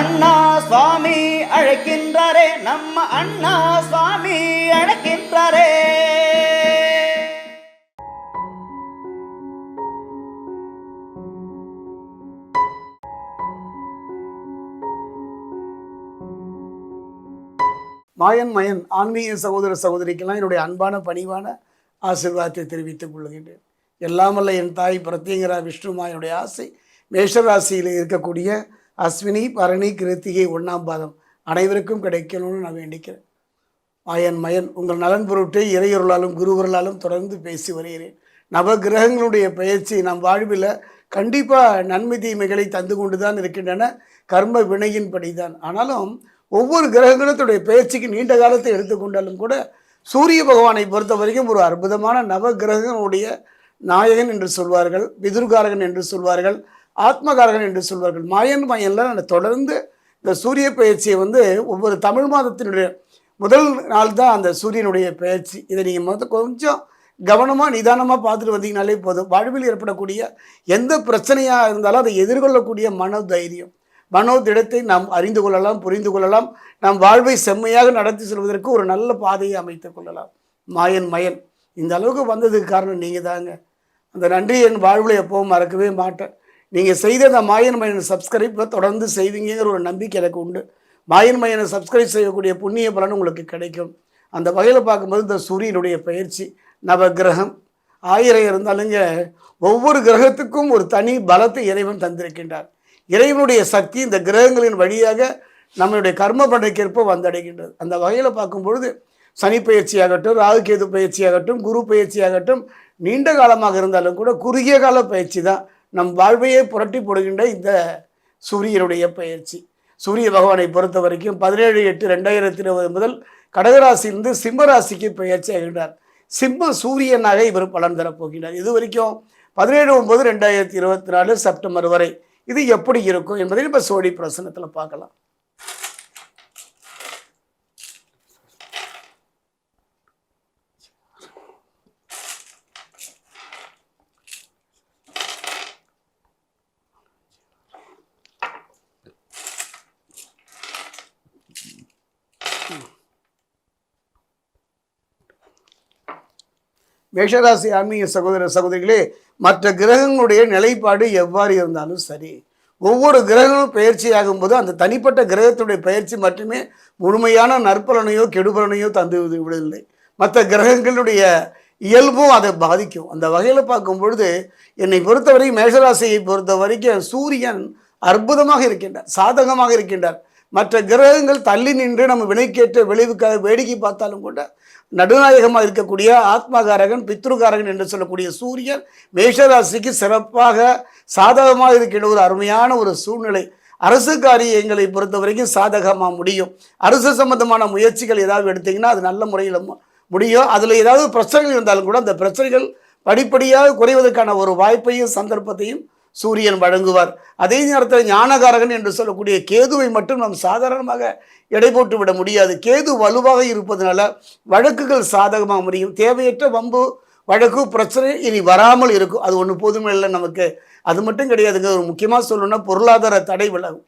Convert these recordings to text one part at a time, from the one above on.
அண்ணா சுவாமி அழைக்கின்றாரே நம்ம அண்ணா சுவாமி அழைக்கின்றாரே. மாயன் மயன் ஆன்மீக சகோதர சகோதரிக்கெல்லாம் என்னுடைய அன்பான பணிவான ஆசீர்வாதத்தை தெரிவித்துக் கொள்கின்றேன். எல்லாமல்ல என் தாய் பிரத்யங்கரா விஷ்ணுமா என்னுடைய ஆசை மேஷராசியில் இருக்கக்கூடிய அஸ்வினி பரணி கிருத்திகை ஒன்றாம் பாதம் அனைவருக்கும் கிடைக்கணும்னு நான் வேண்டிக்கிறேன். மாயன் மயன் உங்கள் நலன் பொருட்டை இறையொருளாலும் குருவர்களாலும் தொடர்ந்து பேசி வருகிறேன். நவ கிரகங்களுடைய பயிற்சி நம் வாழ்வில் கண்டிப்பாக நன்மை தீமைகளை தந்து கொண்டு தான் இருக்கின்றன. கர்ம வினையின்படி தான் ஆனாலும் ஒவ்வொரு கிரகங்களுடைய பயிற்சிக்கு நீண்ட காலத்தை எடுத்துக்கொண்டாலும் கூட சூரிய பகவானை பொறுத்த வரைக்கும் ஒரு அற்புதமான நவ கிரகங்களுடைய நாயகன் என்று சொல்வார்கள் பிதுர்காரகன் என்று சொல்வார்கள் ஆத்மகாரகன் என்று சொல்வார்கள். மாயன் மயனில் நான் தொடர்ந்து இந்த சூரிய பயிற்சியை வந்து ஒவ்வொரு தமிழ் மாதத்தினுடைய முதல் நாள் தான் அந்த சூரியனுடைய பயிற்சி இதை நீங்கள் மொத்தம் கொஞ்சம் கவனமாக நிதானமாக பார்த்துட்டு வந்தீங்கனாலே போதும். வாழ்வில் ஏற்படக்கூடிய எந்த பிரச்சனையாக இருந்தாலும் அதை எதிர்கொள்ளக்கூடிய மன தைரியம் மனோதிடத்தை நாம் அறிந்து கொள்ளலாம் புரிந்து கொள்ளலாம். நம் வாழ்வை செம்மையாக நடத்தி செல்வதற்கு ஒரு நல்ல பாதையை அமைத்துக் கொள்ளலாம். மாயன் மயன். இந்த அளவுக்கு வந்ததுக்கு காரணம் நீங்கள் தாங்க அந்த நன்றி என் வாழ்வில் எப்பவும் மறக்கவே மாட்டேன். நீங்கள் செய்த அந்த மாயன் மயனை சப்ஸ்கிரைப்பை தொடர்ந்து செய்வீங்கிற ஒரு நம்பிக்கை எனக்கு உண்டு. மாயன் மயனை சப்ஸ்கிரைப் செய்யக்கூடிய புண்ணிய பலன் உங்களுக்கு கிடைக்கும். அந்த வகையில் பார்க்கும்போது இந்த சூரியனுடைய பயிற்சி நவ கிரகம் ஆயிரம் இருந்தாலுங்க ஒவ்வொரு கிரகத்துக்கும் ஒரு தனி பலத்தை இறைவன் தந்திருக்கின்றார். இறைவனுடைய சக்தி இந்த கிரகங்களின் வழியாக நம்மளுடைய கர்ம பண்டைக்கேற்ப வந்தடைகின்றது. அந்த வகையில் பார்க்கும்பொழுது சனி பயிற்சியாகட்டும் ராகுகேது பயிற்சியாகட்டும் குரு பயிற்சியாகட்டும் நீண்ட காலமாக இருந்தாலும் கூட குறுகிய கால பயிற்சி தான். நம் வாழ்வையே புரட்டி போடுகின்ற இந்த சூரியனுடைய பயிற்சி. சூரிய பகவானை பொறுத்த வரைக்கும் பதினேழு எட்டு ரெண்டாயிரத்தி இருபது முதல் கடகராசியிலிருந்து சிம்ம ராசிக்கு பயிற்சி ஆகின்றார். சிம்ம சூரியனாக இவர் பலன் தரப்போகிறார் இது வரைக்கும் பதினேழு ஒன்பது ரெண்டாயிரத்தி இருபத்தி நாலு செப்டம்பர் வரை இது எப்படி இருக்கும் என்பதை இப்போ சோழி பிரசனத்தில் பார்க்கலாம். மேஷராசி ஆன்மீக சகோதர சகோதரிகளே மற்ற கிரகங்களுடைய நிலைப்பாடு எவ்வாறு இருந்தாலும் சரி. ஒவ்வொரு கிரகங்களும் பயிற்சி ஆகும்போது அந்த தனிப்பட்ட கிரகத்துடைய பயிற்சி மட்டுமே முழுமையான நற்பலனையோ கெடுபலனையோ தந்து விடவில்லை. மற்ற கிரகங்களுடைய இயல்பும் அதை பாதிக்கும். அந்த வகையில் பார்க்கும் பொழுது என்னை பொறுத்தவரை மேஷராசியை பொறுத்த வரைக்கும் சூரியன் அற்புதமாக இருக்கின்றார் சாதகமாக இருக்கின்றார். மற்ற கிரகங்கள் தள்ளி நின்று நம்ம வினைக்கேற்ற விளைவுக்காக வேடிக்கை பார்த்தாலும் கூட நடுநாயகமாக இருக்கக்கூடிய ஆத்மகாரகன் பித்ருகாரகன் என்று சொல்லக்கூடிய சூரியன் மேஷராசிக்கு சிறப்பாக சாதகமாக இருக்கின்ற ஒரு அருமையான ஒரு சூழ்நிலை. அரசு காரியங்களை பொறுத்த வரைக்கும் சாதகமாக முடியும். அரசு சம்பந்தமான முயற்சிகள் ஏதாவது எடுத்திங்கன்னா அது நல்ல முறையில் முடியும். அதில் ஏதாவது பிரச்சனைகள் இருந்தாலும் கூட அந்த பிரச்சனைகள் படிப்படியாக குறைவதற்கான ஒரு வாய்ப்பையும் சந்தர்ப்பத்தையும் சூரியன் வழங்குவார். அதே நேரத்தில் ஞானகாரகன் என்று சொல்லக்கூடிய கேதுவை மட்டும் நாம் சாதாரணமாக எடை போட்டு விட முடியாது. கேது வலுவாக இருப்பதனால வழக்குகள் சாதகமாக முடியும். தேவையற்ற வம்பு வழக்கு பிரச்சனை இனி வராமல் இருக்கும். அது ஒன்று போதுமே இல்லை நமக்கு அது மட்டும் கிடையாதுங்க. ஒரு முக்கியமாக சொல்லணும்னா பொருளாதார தடை விலகும்.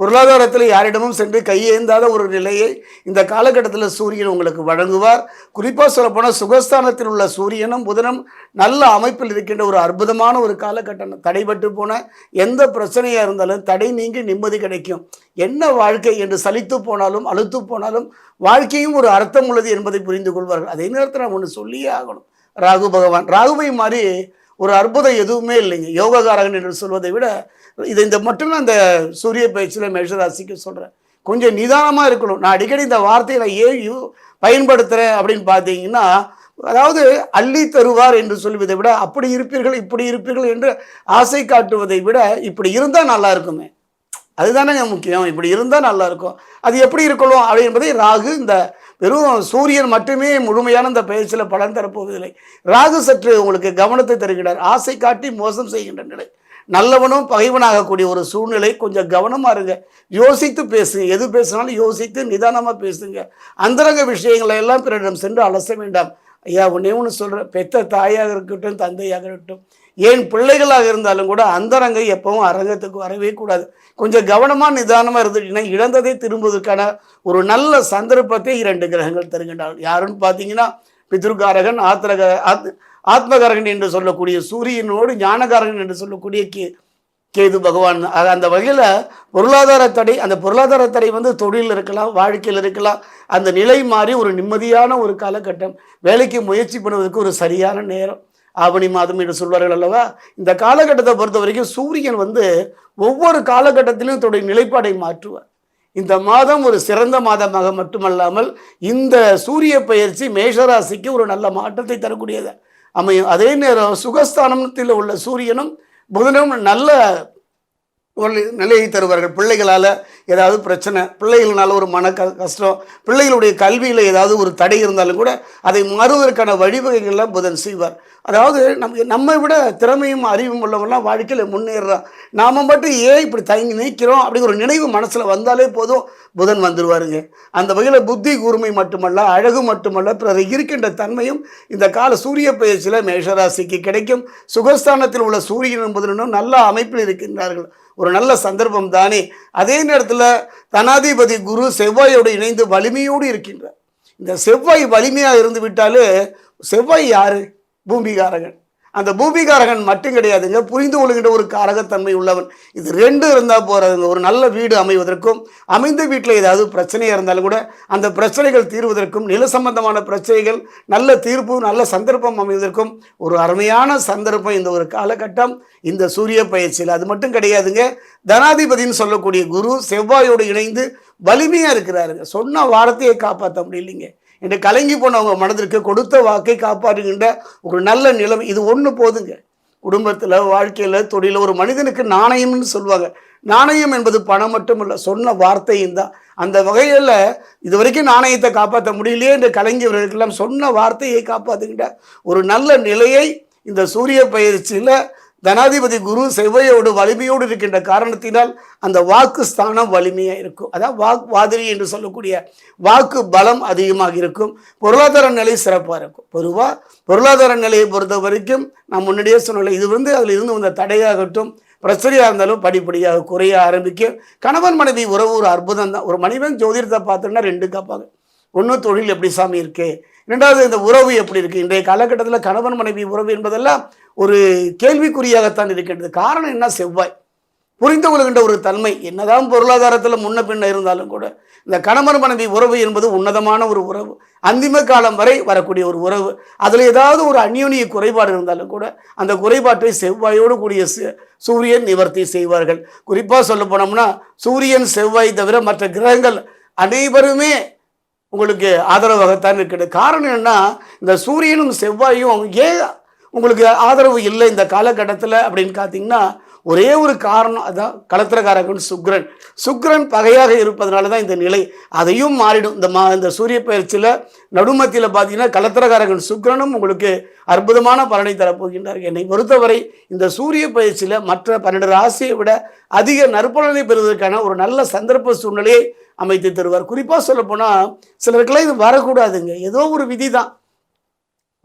பொருளாதாரத்தில் யாரிடமும் சென்று கையேந்தாத ஒரு நிலையை இந்த காலகட்டத்தில் சூரியன் உங்களுக்கு வழங்குவார். குறிப்பாக சொல்லப்போனால் சுகஸ்தானத்தில் உள்ள சூரியனும் புதனும் நல்ல அமைப்பில் இருக்கின்ற ஒரு அற்புதமான ஒரு காலகட்டம். தடைபட்டு போன எந்த பிரச்சனையாக இருந்தாலும் தடை நீங்கி நிம்மதி கிடைக்கும். என்ன வாழ்க்கை என்று சலித்து போனாலும் அழுத்து போனாலும் வாழ்க்கையும் ஒரு அர்த்தம் உள்ளது என்பதை புரிந்து கொள்வார்கள். அதே நேரத்தில் நான் ஒன்று சொல்லியே ஆகணும். ராகு பகவான் ராகுவை மாதிரி ஒரு அற்புதம் எதுவுமே இல்லைங்க. யோககாரகன் என்று சொல்வதை விட இது இந்த மட்டும் நான் இந்த சூரிய பயிற்சியில் மேஷராசிக்கு சொல்கிறேன் கொஞ்சம் நிதானமாக இருக்கணும். நான் அடிக்கடி இந்த வார்த்தையை நான் ஏன் யூ- பயன்படுத்துகிறேன் அப்படின்னு பார்த்தீங்கன்னா அதாவது அள்ளி தருவார் என்று சொல்வதை விட அப்படி இருப்பீர்கள் இப்படி இருப்பீர்கள் என்று ஆசை காட்டுவதை விட இப்படி இருந்தால் நல்லா இருக்குமே. அதுதானேங்க முக்கியம். இப்படி இருந்தால் நல்லா இருக்கும். அது எப்படி இருக்கணும் அப்படி என்பதை ராகு இந்த வெறும் சூரியன் மட்டுமே முழுமையான இந்த பயிற்சியில் பலன் தரப்போவதில்லை. ராகு சற்று உங்களுக்கு கவனத்தை தருகிறார். ஆசை காட்டி மோசம் செய்கின்ற நிலை. நல்லவனும் பகைவனாகக்கூடிய ஒரு சூழ்நிலை. கொஞ்சம் கவனமாக இருங்க. யோசித்து பேசுங்க. எது பேசினாலும் யோசித்து நிதானமாக பேசுங்க. அந்தரங்க விஷயங்களை எல்லாம் பிறரிடம் சென்று அலச வேண்டாம். ஐயா ஒன்றே ஒன்று சொல்கிறேன் பெத்த தாயாக இருக்கட்டும் தந்தையாக இருக்கட்டும். ஏன் பிள்ளைகளாக இருந்தாலும் கூட அந்தரங்க எப்பவும் அரங்கத்துக்கு வரவே கூடாது. கொஞ்சம் கவனமாக நிதானமாக இருந்துட்டீங்கன்னா இழந்ததை திரும்புவதற்கான ஒரு நல்ல சந்தர்ப்பத்தை இரண்டு கிரகங்கள் தருகின்றார்கள் யாருன்னு பார்த்தீங்கன்னா பித்ருக்காரகன் ஆத்திரக ஆத் ஆத்மகாரகன் என்று சொல்லக்கூடிய சூரியனோடு ஞானகாரகன் என்று சொல்லக்கூடிய கே கேது பகவான். ஆக அந்த வகையில் பொருளாதார தடை அந்த பொருளாதார தடை வந்து தொழிலில் இருக்கலாம் வாழ்க்கையில் இருக்கலாம். அந்த நிலை மாறி ஒரு நிம்மதியான ஒரு காலகட்டம். வேலைக்கு முயற்சி பண்ணுவதற்கு ஒரு சரியான நேரம். ஆவணி மாதம் என்று சொல்வார்கள் அல்லவா? இந்த காலகட்டத்தை பொறுத்த வரைக்கும் சூரியன் வந்து ஒவ்வொரு காலகட்டத்திலும் தன்னுடைய நிலைப்பாடை மாற்றுவார். இந்த மாதம் ஒரு சிறந்த மாதமாக மட்டுமல்லாமல் இந்த சூரிய பயிற்சி மேஷராசிக்கு ஒரு நல்ல மாற்றத்தை தரக்கூடியது. அமையும். அதே நேரம் சுகஸ்தானத்தில் உள்ள சூரியனும் புதனும் நல்ல ஒரு நிலையை தருவார்கள். பிள்ளைகளால் ஏதாவது பிரச்சனை பிள்ளைகளினால ஒரு மன க கஷ்டம் பிள்ளைகளுடைய கல்வியில் ஏதாவது ஒரு தடை இருந்தாலும் கூட அதை மாறுவதற்கான வழிவகைகள்லாம் புதன் செய்வார். அதாவது நம்ம நம்மை விட திறமையும் அறிவும் உள்ளவங்களாம் வாழ்க்கையில் முன்னேறுறான் நாம் மட்டும் ஏன் இப்படி தங்கி நிற்கிறோம் அப்படிங்கிற ஒரு நினைவு மனசில் வந்தாலே போதும் புதன் வந்துடுவாருங்க அந்த வகையில் புத்தி கூர்மை மட்டுமல்ல அழகு மட்டுமல்ல பிறகு இருக்கின்ற தன்மையும் இந்த கால சூரிய பயிற்சியில் மேஷராசிக்கு கிடைக்கும். சுகஸ்தானத்தில் உள்ள சூரியனும் புதனும் நல்ல அமைப்பில் இருக்கின்றார்கள். ஒரு நல்ல சந்தர்ப்பம் தானே. அதே நேரத்தில் தனாதிபதி குரு செவ்வாயோடு இணைந்து வலிமையோடு இருக்கின்றார். இந்த செவ்வாய் வலிமையாக இருந்து விட்டாலே செவ்வாய் யாரு? பூமிகாரகன். அந்த பூமிகாரகன் மட்டும் கிடையாதுங்க. புரிந்து கொள்கின்ற ஒரு காரகத்தன்மை உள்ளவன். இது ரெண்டும் இருந்தால் போகிறதுங்க ஒரு நல்ல வீடு அமைவதற்கும் அமைந்த வீட்டில் ஏதாவது பிரச்சனையாக இருந்தாலும் கூட அந்த பிரச்சனைகள் தீர்வதற்கும் நில சம்பந்தமான பிரச்சனைகள் நல்ல தீர்ப்பு நல்ல சந்தர்ப்பம் அமைவதற்கும் ஒரு அருமையான சந்தர்ப்பம் இந்த ஒரு காலகட்டம் இந்த சூரிய பயிற்சியில். அது மட்டும் கிடையாதுங்க. தனாதிபதினு சொல்லக்கூடிய குரு செவ்வாயோடு இணைந்து வலிமையாக இருக்கிறாருங்க. சொன்ன வார்த்தையை காப்பாற்ற முடியலைங்க. என்று கலங்கி போனவங்க மனதிற்கு கொடுத்த வாக்கை காப்பாற்றுகின்ற ஒரு நல்ல நிலைமை. இது ஒன்று போதுங்க. குடும்பத்தில் வாழ்க்கையில் தொழிலில் ஒரு மனிதனுக்கு நாணயம்னு சொல்லுவாங்க. நாணயம் என்பது பணம் மட்டும் இல்லை சொன்ன வார்த்தையும் தான். அந்த வகையில் இது வரைக்கும் நாணயத்தை காப்பாற்ற முடியலையே என்று கலைஞர்களுக்கெல்லாம் சொன்ன வார்த்தையை காப்பாற்றுகின்ற ஒரு நல்ல நிலையை இந்த சூரிய பயிற்சியில் தனாதிபதி குரு செவ்வையோடு வலிமையோடு இருக்கின்ற காரணத்தினால் அந்த வாக்கு ஸ்தானம் வலிமையாக இருக்கும். அதான் வாக் வாதிரி என்று சொல்லக்கூடிய வாக்கு பலம் அதிகமாக இருக்கும். பொருளாதார நிலை சிறப்பாக இருக்கும். பொதுவாக பொருளாதார நிலையை பொறுத்த வரைக்கும் நான் முன்னாடியே சொன்னல இது வந்து அதில் இருந்து வந்த தடையாகட்டும் பிரச்சனையாக இருந்தாலும் படிப்படியாக குறைய ஆரம்பிக்கும். கணவன் மனைவி உறவு ஒரு அற்புதம் தான். ஒரு மனிதன் ஜோதிடத்தை பார்த்தோன்னா ரெண்டு காப்பாங்க ஒன்று தொழில் எப்படி சாமி இருக்கு? ரெண்டாவது இந்த உறவு எப்படி இருக்குது இன்றைய காலகட்டத்தில் கணவன் மனைவி உறவு என்பதெல்லாம் ஒரு கேள்விக்குறியாகத்தான் இருக்கின்றது. காரணம் என்ன? செவ்வாய். புரிந்து கொள்கின்ற ஒரு தன்மை. என்னதான் பொருளாதாரத்தில் முன்ன பின்ன இருந்தாலும் கூட இந்த கணவன் மனைவி உறவு என்பது உன்னதமான ஒரு உறவு. அந்திம காலம் வரை வரக்கூடிய ஒரு உறவு. அதில் ஏதாவது ஒரு அந்யோனிய குறைபாடு இருந்தாலும் கூட அந்த குறைபாட்டை செவ்வாயோடு கூடிய சு- சூரியன் நிவர்த்தி செய்வார்கள். குறிப்பாக சொல்ல போனோம்னா சூரியன் செவ்வாய் தவிர மற்ற கிரகங்கள் அனைவருமே உங்களுக்கு ஆதரவாகத்தான் இருக்கிறது காரணம் என்ன இந்த சூரியனும் செவ்வாயும் ஏன் உங்களுக்கு ஆதரவு இல்லை இந்த காலகட்டத்தில் அப்படின்னு பார்த்தீங்கன்னா ஒரே ஒரு காரணம் அதான் கலத்திரக்காரகன் சுக்ரன். சுக்ரன் பகையாக இருப்பதனால தான் இந்த நிலை அதையும் மாறிடும். இந்த மா இந்த சூரிய பயிற்சியில் நடுமத்தியில் பார்த்தீங்கன்னா கலத்திரக்காரகன் சுக்ரனும் உங்களுக்கு அற்புதமான பலனை தரப்போகின்றார் என்னை பொறுத்தவரை இந்த சூரிய பயிற்சியில் மற்ற பன்னெண்டு ராசியை விட அதிக நற்பலனை பெறுவதற்கான ஒரு நல்ல சந்தர்ப்ப சூழ்நிலையை அமைத்து தருவார். குறிப்பாக சொல்லப்போனால் சிலருக்கெல்லாம் இது வரக்கூடாதுங்க. ஏதோ ஒரு விதி தான்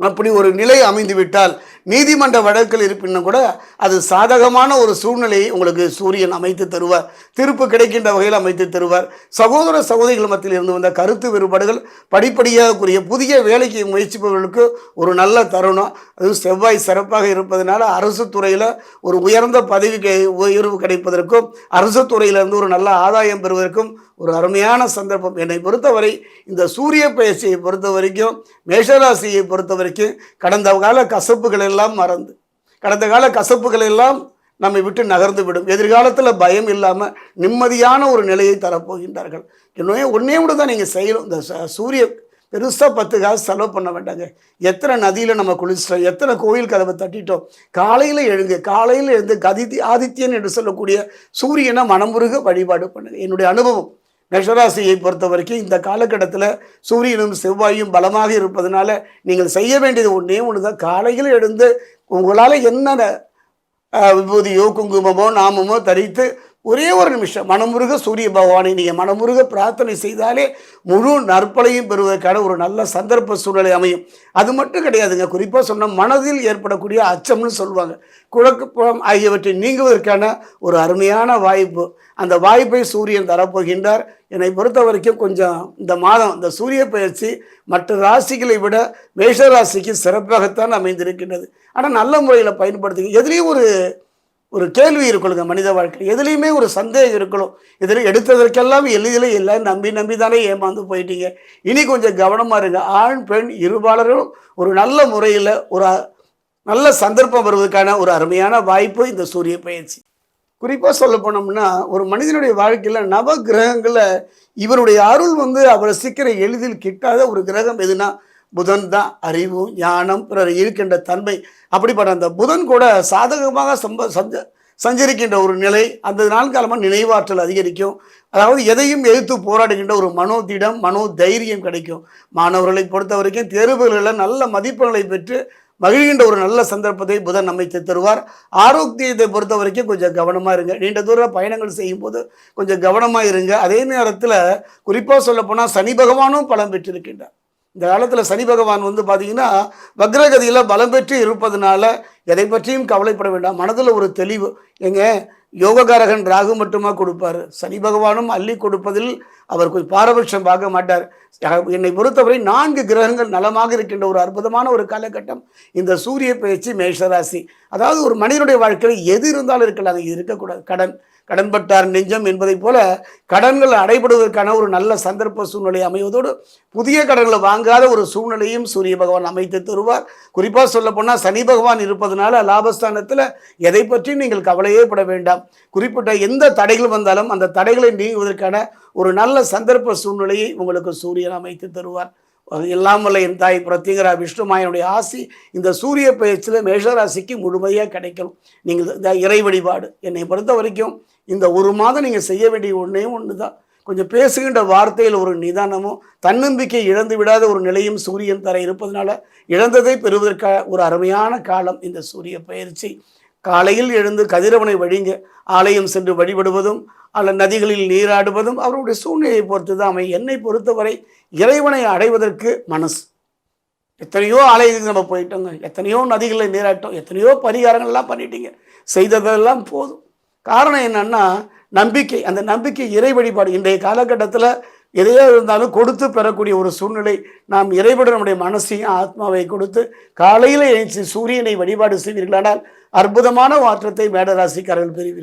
அப்படி ஒரு நிலை அமைந்துவிட்டால் நீதிமன்ற வழக்கில் இருப்பினும் கூட அது சாதகமான ஒரு சூழ்நிலையை உங்களுக்கு சூரியன் அமைத்து தருவார். திருப்பு கிடைக்கின்ற வகையில் அமைத்து தருவார். சகோதர சகோதரிகள் மத்தியில் இருந்து வந்த கருத்து வேறுபாடுகள் படிப்படியாக கூடிய புதிய வேலைக்கு முயற்சிப்பவர்களுக்கு ஒரு நல்ல தருணம். அது செவ்வாய் சிறப்பாக இருப்பதனால அரசு துறையில் ஒரு உயர்ந்த பதவி உயர்வு கிடைப்பதற்கும் அரசு துறையிலிருந்து ஒரு நல்ல ஆதாயம் பெறுவதற்கும் ஒரு அருமையான சந்தர்ப்பம். என்னை பொறுத்தவரை இந்த சூரிய பயிற்சியை பொறுத்த வரைக்கும் மேஷராசியை பொறுத்த வரைக்கும் கடந்த கால கசப்புகளை எல்லாம் மறந்து. கடந்த கால கசப்புகள் எல்லாம் நம்மை விட்டு நகர்ந்து விடும். எதிர்காலத்தில் பயம் இல்லாமல் நிம்மதியான ஒரு நிலையை தரப்போகின்றார்கள். இன்னும் ஒன்றே கூட தான் நீங்கள் செய்யணும். இந்த ச- சூரிய பெருசாக பத்து காசு செலவு பண்ண வேண்டாங்க. எத்தனை நதியில் நம்ம குளிச்சிட்டோம் எத்தனை கோயில் கதவை தட்டிட்டோம். காலையில் எழுங்க காலையில் எழுந்து கதித்தி ஆதித்யன் என்று சொல்லக்கூடிய சூரியனை மனமுருக வழிபாடு பண்ணுங்க. என்னுடைய அனுபவம். மேஷராசியை பொறுத்த வரைக்கும் இந்த காலகட்டத்தில் சூரியனும் செவ்வாயும் பலமாக இருப்பதனால நீங்கள் செய்ய வேண்டியது ஒன்றே ஒன்று தான் காலையில் எழுந்து உங்களால் என்னென்ன விபூதியோ குங்குமமோ நாமமோ தரித்து ஒரே ஒரு நிமிஷம். மனமுருக சூரிய பகவானை நீங்கள் மனமுருக பிரார்த்தனை செய்தாலே முழு நற்பலையும் பெறுவதற்கான ஒரு நல்ல சந்தர்ப்ப சூழ்நிலை அமையும். அது மட்டும் கிடையாதுங்க. குறிப்பாக சொன்னால் மனதில் ஏற்படக்கூடிய அச்சம்னு சொல்லுவாங்க. குழக்குப்புறம் ஆகியவற்றை நீங்குவதற்கான ஒரு அருமையான வாய்ப்பு. அந்த வாய்ப்பை சூரியன் தரப்போகின்றார். என்னை பொறுத்த வரைக்கும் கொஞ்சம் இந்த மாதம் இந்த சூரிய பயிற்சி மற்ற ராசிகளை விட மேஷ ராசிக்கு சிறப்பாகத்தான் அமைந்திருக்கின்றது. ஆனால் நல்ல முறையில் பயன்படுத்துங்க எதுலேயும் ஒரு ஒரு கேள்வி இருக்கணுங்க மனித வாழ்க்கை எதுலேயுமே ஒரு சந்தேகம் இருக்கணும். இதில் எடுத்ததற்கெல்லாம் எளிதில் இல்லை நம்பி நம்பி தானே ஏமாந்து போயிட்டீங்க. இனி கொஞ்சம் கவனமாக இருங்க. ஆண் பெண் இருபாளர்களும் ஒரு நல்ல முறையில் ஒரு நல்ல சந்தர்ப்பம் வருவதற்கான ஒரு அருமையான வாய்ப்பு இந்த சூரிய பயிற்சி. குறிப்பாக சொல்ல போனோம்னா ஒரு மனிதனுடைய வாழ்க்கையில் நவ கிரகங்களில் இவருடைய அருள் வந்து அவரை சீக்கிரம் எளிதில் கிட்டாத ஒரு கிரகம் எதுனா புதன் தான் அறிவு ஞானம் பிறர் இருக்கின்ற தன்மை. அப்படிப்பட்ட அந்த புதன் கூட சாதகமாக சம்ப சஞ்ச சஞ்சரிக்கின்ற ஒரு நிலை அந்த நாள் காலமாக நினைவாற்றல் அதிகரிக்கும். அதாவது எதையும் எதிர்த்து போராடுகின்ற ஒரு மனோதிடம் மனோ தைரியம் கிடைக்கும். மாணவர்களை பொறுத்த வரைக்கும் தேர்வுகளில் நல்ல மதிப்பெண்களை பெற்று மகிழ்கின்ற ஒரு நல்ல சந்தர்ப்பத்தை புதன் அமைத்து தருவார். ஆரோக்கியத்தை பொறுத்த வரைக்கும் கொஞ்சம் கவனமாக இருங்க. நீண்ட தூர பயணங்கள் செய்யும்போது கொஞ்சம் கவனமாக இருங்க. அதே நேரத்தில் குறிப்பாக சொல்லப்போனால் சனி பகவானும் பலம் பெற்றிருக்கின்றார். இந்த காலத்தில் சனி பகவான் வந்து பார்த்தீங்கன்னா வக்ரகதியில் பலம் பெற்று இருப்பதனால எதை பற்றியும் கவலைப்பட வேண்டாம். மனதில் ஒரு தெளிவு. எங்க யோககாரகன் ராகு மட்டுமா கொடுப்பாரு? சனி பகவானும் அள்ளி கொடுப்பதில் அவர் கொஞ்சம் பாரபட்சம் பார்க்க மாட்டார். என்னை பொறுத்தவரை நான்கு கிரகங்கள் நலமாக இருக்கின்ற ஒரு அற்புதமான ஒரு காலகட்டம். இந்த சூரிய பயிற்சி மேஷராசி. அதாவது ஒரு மனிதனுடைய வாழ்க்கையில் எது இருந்தாலும் இருக்கலாம். அது இருக்கக்கூடாது. கடன். கடன்பட்டார் நெஞ்சம் என்பதைப் போல கடன்கள் அடைபடுவதற்கான ஒரு நல்ல சந்தர்ப்ப சூழ்நிலை அமைவதோடு புதிய கடன்களை வாங்காத ஒரு சூழ்நிலையும் சூரிய பகவான் அமைத்து தருவார். குறிப்பாக சொல்ல போனால் சனி பகவான் இருப்பதனால லாபஸ்தானத்தில் எதை பற்றியும் நீங்கள் கவலையே பட வேண்டாம். குறிப்பிட்ட எந்த தடைகள் வந்தாலும் அந்த தடைகளை நீங்குவதற்கான ஒரு நல்ல சந்தர்ப்ப சூழ்நிலையை உங்களுக்கு சூரியன் அமைத்து தருவார். இல்லாமல் என் தாய் பிரத்யங்கரா விஷ்ணுமாயனுடைய ஆசி இந்த சூரிய பயிற்சியில் மேஷராசிக்கு முழுமையாக கிடைக்கணும். நீங்கள் இந்த இறை வழிபாடு. என்னை பொறுத்த வரைக்கும் இந்த ஒரு மாதம் நீங்கள் செய்ய வேண்டிய ஒன்றே ஒன்று தான் கொஞ்சம் பேசுகின்ற வார்த்தையில் ஒரு நிதானமும் தன்னம்பிக்கை இழந்து விடாத ஒரு நிலையும் சூரியன் தர இருப்பதனால இழந்ததை பெறுவதற்காக ஒரு அருமையான காலம் இந்த சூரிய பயிற்சி காலையில் எழுந்து கதிரவனை வழிங்க ஆலயம் சென்று வழிபடுவதும் அல்ல நதிகளில் நீராடுவதும் அவருடைய சூழ்நிலையை பொறுத்து தான் அமை என்னை பொறுத்தவரை இறைவனை அடைவதற்கு மனசு. எத்தனையோ ஆலயத்துக்கு நம்ம போயிட்டோங்க. எத்தனையோ நதிகளில் நீராட்டோம். எத்தனையோ பரிகாரங்கள்லாம் பண்ணிட்டீங்க. செய்ததெல்லாம் போதும். காரணம் என்னன்னா நம்பிக்கை. அந்த நம்பிக்கை இறை வழிபாடு. இன்றைய காலகட்டத்தில் எதையோ இருந்தாலும் கொடுத்து பெறக்கூடிய ஒரு சூழ்நிலை நாம் இறைவிட நம்முடைய மனசையும் ஆத்மாவை கொடுத்து காலையில் எழுச்சி சூரியனை வழிபாடு செய்வீர்களானால் அற்புதமான மாற்றத்தை மேடராசிக்காரர்கள் பெறுவீர்கள்.